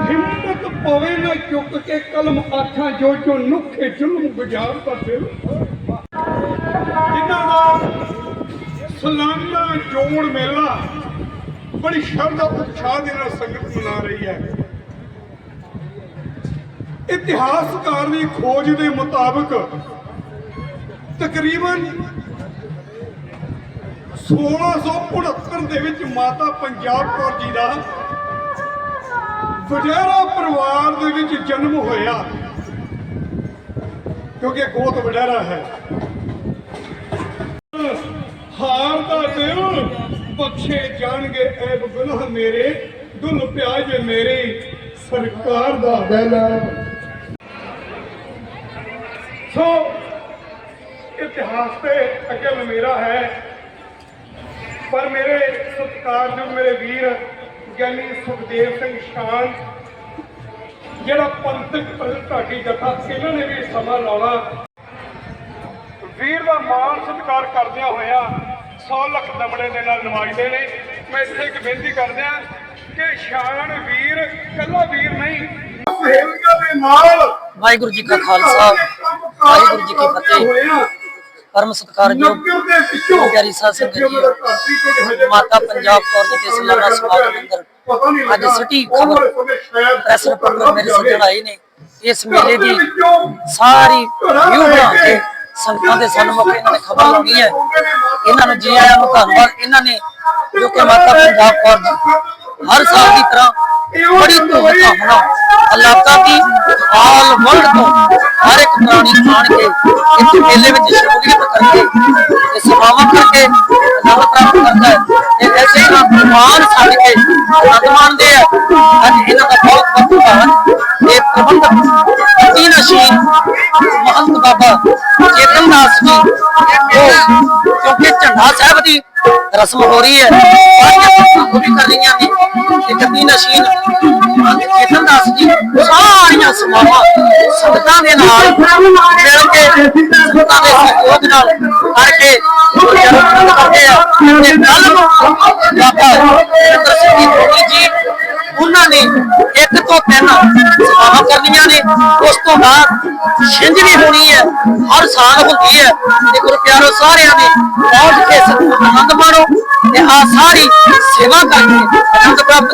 ਹਿੰਮਤ ਪਵੇ ਨਾ ਚੁੱਕ ਕੇ ਕਲਮ ਆਖਾਂ, ਜੋ ਜੋ ਨੁਖੇ ਜ਼ੁਲਮ ਗੁਜ਼ਾਰ ਦਾ ਦਿਲ ਜਿਨ੍ਹਾਂ ਦਾ ਸਲਾਨਾ ਜੋੜ ਮੇਲਾ ਬੜੀ ਸ਼ਰਧਾ ਉਤਸ਼ਾਹ ਦੇ ਨਾਲ ਸੰਗਤ ਮਨਾ ਰਹੀ ਹੈ। ਇਤਿਹਾਸਕਾਰ ਦੀ ਖੋਜ ਦੇ ਮੁਤਾਬਕ ਤਕਰੀਬਨ 1669 ਦੇ ਵਿੱਚ ਮਾਤਾ ਪੰਜਾਬ ਕੌਰ ਜੀ ਦਾ ਵਡੇਰਾ ਪਰਿਵਾਰ ਦੇ ਵਿੱਚ ਜਨਮ ਹੋਇਆ। ਕਿਉਂਕਿ ਗੋਤ ਵਡੇਰਾ ਹੈ। ਹਾਰ ਦਾ ਦਿਲ ਬਖਸ਼ੇ ਜਾਣਗੇ, ਐਬ ਗੁਨਾਹ ਮੇਰੇ, ਦੁਲ ਪਿਆਜ ਮੇਰੇ, ਸਰਕਾਰ ਦਾ ਦਿਲ ਸੋ, ਇਤਿਹਾਸ ਤੇ ਅਕਲ ਮੇਰਾ ਹੈ, ਪਰ ਮੇਰੇ ਸਤਿਕਾਰਯੋਗ ਮੇਰੇ ਵੀਰ ਗਿਆਨੀ ਸੁਖਦੇਵ ਸਿੰਘ ਸ਼ਾਨ ਜਿਹੜਾ ਪੰਥਕ ਪ੍ਰਤਿਭਾਗੀ ਜਥਾ ਇਹਨਾਂ ਨੇ ਵੀ ਸਮਾਂ ਲਾਉਣਾ। ਵੀਰ ਦਾ ਮਾਣ ਸਤਿਕਾਰ ਕਰਦਿਆਂ ਹੋਇਆ 100 ਲੱਖ ਦਮੜੇ ਦੇ ਨਾਲ ਨਵਾਜਦੇ ਨੇ। ਮੈਂ ਇੱਥੇ ਇੱਕ ਬੇਨਤੀ ਕਰਦਿਆਂ ਕਿ ਸ਼ਾਨ ਵੀਰ ਕੱਲਾ ਵੀਰ ਨਹੀਂ ਸਹੇਲੀਆਂ ਦੇ ਨਾਲ ਵਾਹਿਗੁਰੂ ਜੀ ਕਾ ਖਾਲਸਾ ਵਾਹਿਗੁਰੂ ਜੀ ਕੀ ਫਤਿਹ। ਪਰਮ ਸਤਿਕਾਰਯੋਗ ਪਿਆਰੀ ਸਾਧ ਸੰਗਤ ਜੀ ਮਾਤਾ ਪੰਜਾਬ ਕੌਰ ਜੀ ਦੇ ਸਲਾਨਾ ਸਮਾਗਮ ਅੰਦਰ ਅੱਜ ਸਿਟੀ ਖਬਰ ਪ੍ਰੈਸ ਰਿਪੋਰਟਰ ਮੇਰੇ ਸੱਜਣ ਆਏ ਨੇ ਇਸ ਮੇਲੇ ਦੀ ਸਾਰੀ ਬਣਾ ਕੇ ਸੰਗਤਾਂ ਦੇ ਸਨਮੁਖ ਇਹਨਾਂ ਨੇ ਖਬਰ ਲਾਉਣੀ ਹੈ ਇਹਨਾਂ ਨੂੰ ਜੀ ਆਇਆਂ ਨੂੰ ਧੰਨਵਾਦ। ਇਹਨਾਂ ਨੇ ਜੋ ਕਿ ਮਾਤਾ ਪੰਜਾਬ ਕੌਰ ਜੀ ਹਰ ਸਾਲ ਦੀ ਤਰ੍ਹਾਂ ਬੜੀ ਧੂਮਧਾਮ ਨਾਲ ਇਲਾਕਾ ਦੀ ਆਲ ਵਰਲਡ ਤੋਂ ਪ੍ਰਾਣੀ ਆਣ ਮੇਲੇ ਵਿੱਚ ਸ਼ਮੂਲੀਅਤ ਕਰਕੇ ਤੇ ਸਮਾਗਮ ਕਰਕੇ ਆਨੰਦ ਪ੍ਰਾਪਤ ਕਰਦਾ ਹੈ। ਇਹ ਐਸੇ ਹੀ ਮਾਨ ਛੱਡ ਕੇ ਆਨੰਦ ਮਾਣਦੇ ਅੱਜ ਇਹਨਾਂ ਦਾ ਬਹੁਤ ਬਹੁਤ ਧੰਨਵਾਦ ਇਹ ਪ੍ਰਬੰਧਕ ਅਤੀ ਨਸ਼ੀਨ ਮਹੰਤ ਬਾਬਾ ਚੇਤਨ ਦਾਸ ਜੀ ਉਹ ਕਿਉਂਕਿ ਝੰਡਾ ਸਾਹਿਬ ਦੀ ਰਸਮ ਹੋ ਰਹੀ ਹੈ। ਸਾਰੀਆਂ ਉਹ ਕਰ ਰਹੀਆਂ ਨੇ। ਤੇ ਕਤੀ ਨਸ਼ੀਨ ਮਹੰਤ ਚੇਤਨ ਦਾਸ ਜੀ, ਸਾਰੀਆਂ ਸਮਾਵਾਂ ਸੰਗਤਾਂ ਦੇ ਨਾਲ ਮਿਲ ਕੇ ਸੰਗਤਾਂ ਦੇ ਸਹਿਯੋਗ ਨਾਲ ਕਰਕੇ ਕਰਦੇ ਆ। ਤੇ ਕੱਲ ਬਾਬਾ ਚੰਦਰ ਸਿੰਘ ਜੀ ਜੀ ਉਹਨਾਂ ਨੇ ਇੱਕ ਤੋਂ ਤਿੰਨ ਸਭਾਵਾਂ ਕਰਨੀਆਂ ਨੇ। ਉਸ ਤੋਂ ਬਾਅਦ ਛਿੰਝ ਵੀ ਹੋਣੀ ਹੈ ਹਰ ਸਾਲ ਹੁੰਦੀ ਹੈ। ਤੇ ਗੁਰੂ ਪਿਆਰੋ ਸਾਰਿਆਂ ਨੇ ਪਹੁੰਚ ਕੇ ਸਤਿਗੁਰੂ ਆਨੰਦ ਮਾਣੋ ਤੇ ਆ ਸਾਰੀ ਸੇਵਾ ਕਰਕੇ ਆਨੰਦ ਪ੍ਰਾਪਤ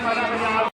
palavra de Deus.